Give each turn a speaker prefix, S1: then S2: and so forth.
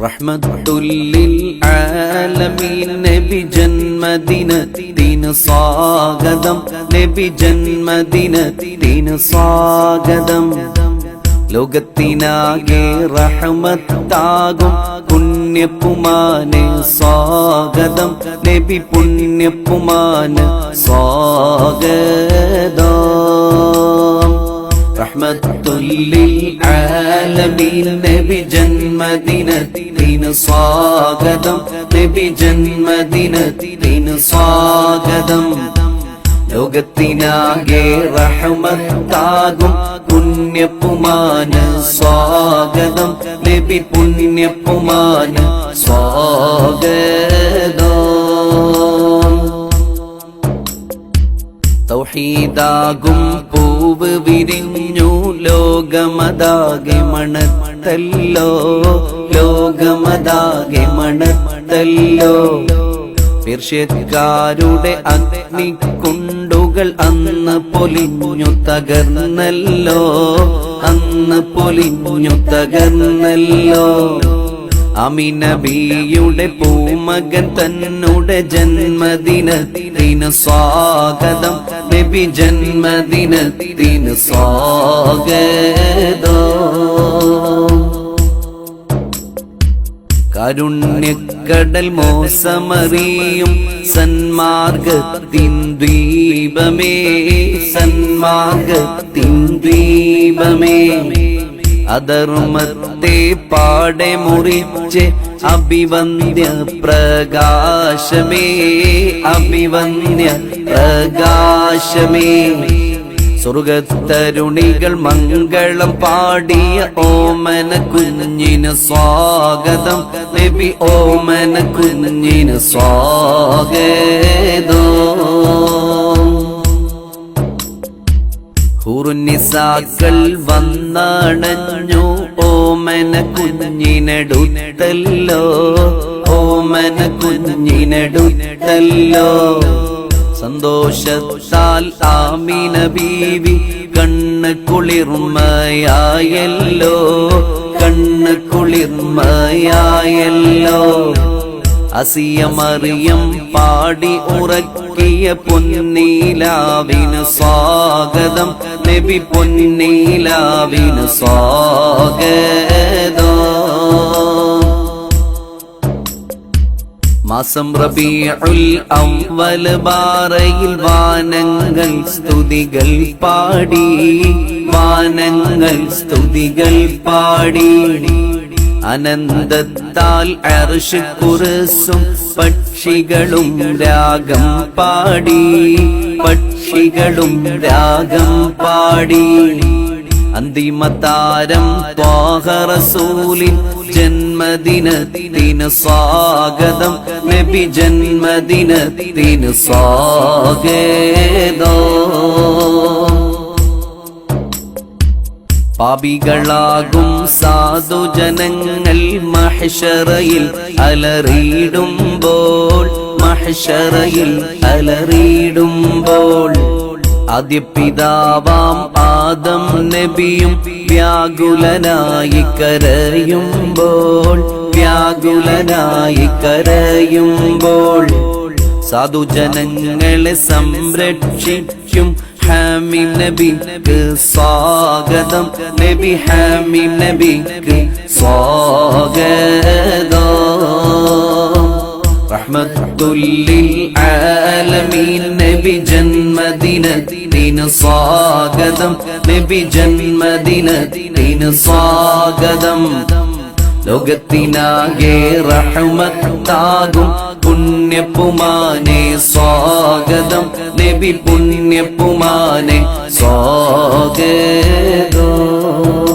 S1: റഹ്മത്തുല്ലിൽ ആലമീൻ നബി ജന്മദിനത്തിന് സ്വാഗതം നബി ജന്മദിനത്തിന് സ്വാഗതം ലോകത്തിനാകെ റഹ്മത്താകും. പുണ്യപ്പുമാന് സ്വാഗതം. നബി പുണ്യപ്പുമാന് സ്വാഗതം. റഹ്മത്തുല്ലിൽ ആലമീൻ. നബി ജന്മദിനത്തിന് സ്വാഗതം നബി ജന്മദിനത്തിന് സ്വാഗതം. ലോകത്തിനാകെ റഹ്മത്താകും പുണ്യപ്പുമാന് സ്വാഗതം. നബി പുണ്യപ്പുമാന് സ്വാഗതം. തൗഹീദാകും പൂവ് വിരിഞ്ഞു ലോകമതാകെ മണത്തല്ലോ. ലോകമതാകെ മണത്തല്ലോ. പേർഷ്യക്കാരുടെ അഗ്നിക്കുണ്ടുകൾ അന്ന് പൊലിഞ്ഞു തകർന്നല്ലോ. അന്ന് പൊലിഞ്ഞു തകർന്നല്ലോ. അമിനബിയുടെ പൂമകൻ തന്നുടെ ജന്മദിനത്തിന് സ്വാഗതം. നബി ജന്മദിനത്തിന് സ്വാഗതം. കാരുണ്യക്കടൽ മോസമറിയും സന്മാർഗത്തിൻ ദ്വീപമേ സന്മാർഗത്തിൻ ദ്വീപമേ. അധർമ്മത്തെ പാടെ മുറിച്ച് അഭിവന്ദ്യ പ്രകാശമേ അഭിവന്ദ്യ പ്രകാശമേ സ്വർഗത്തരുണികൾ മംഗളം പാടിയ ഓമന കുഞ്ഞിന് സ്വാഗതം. നബി ഓമന കുഞ്ഞിന് സ്വാഗതോ. ഹുറുനിസാക്കൾ വന്നണഞ്ഞു ഓമന കുഞ്ഞിനടുത്തല്ലോ. ഓമന കുഞ്ഞിനടുത്തല്ലോ. സന്തോഷത്താൽ ആമിന ബീവി കണ്ണ് കുളിർമയായല്ലോ കണ്ണ് കുളിർമയായല്ലോ. അസിയമറിയം പാടി ഉറക്കിയ പൊന്നീലാവിന് സ്വാഗതം നബി പൊന്നീലാവിന് സ്വാഗതം. മാസം റബീഉൽ അവ്വൽ ബാറയിൽ വാനങ്ങൾ സ്തുതികൾ പാടി. വാനങ്ങൾ സ്തുതികൾ പാടി. അനന്തത്താൽ അർഷ് കുറിസും പക്ഷികളും രാഗം പാടി. പക്ഷികളും രാഗം പാടി. അന്തിമതാരം ത്വാഹറസൂലിൻ ജന്മദിനത്തിന് സ്വാഗതം. നബി ജന്മദിനത്തിന് സ്വാഗതോ. പാപികളാകും സാധുജനങ്ങൾ മഹഷറയിൽ അലറിയിടുമ്പോൾ മഹഷറയിൽ അലറിയിടുമ്പോൾ. ആദ്യ പിതാവാം ആദം നബിയും വ്യാകുലനായി കരയുമ്പോൾ വ്യാകുലനായി കരയുമ്പോൾ സാധുജനങ്ങളെ സംരക്ഷിക്കും. ഹാമി നബിക്ക് സ്വാഗതം. നബി ഹാമി നബിക്ക് സ്വാഗതം. റഹ്മത്തുല്ലിൽ ആലമീൻ നബി ജന്മദിനത്തിന് സ്വാഗതം. നബി ജന്മദിനത്തിന് സ്വാഗതം. ലോകത്തിനാകെ റഹ്മത്താകും പുണ്യപ്പുമാനെ സ്വാഗതം. നബി പുണ്യപ്പുമാനെ സ്വാഗതം.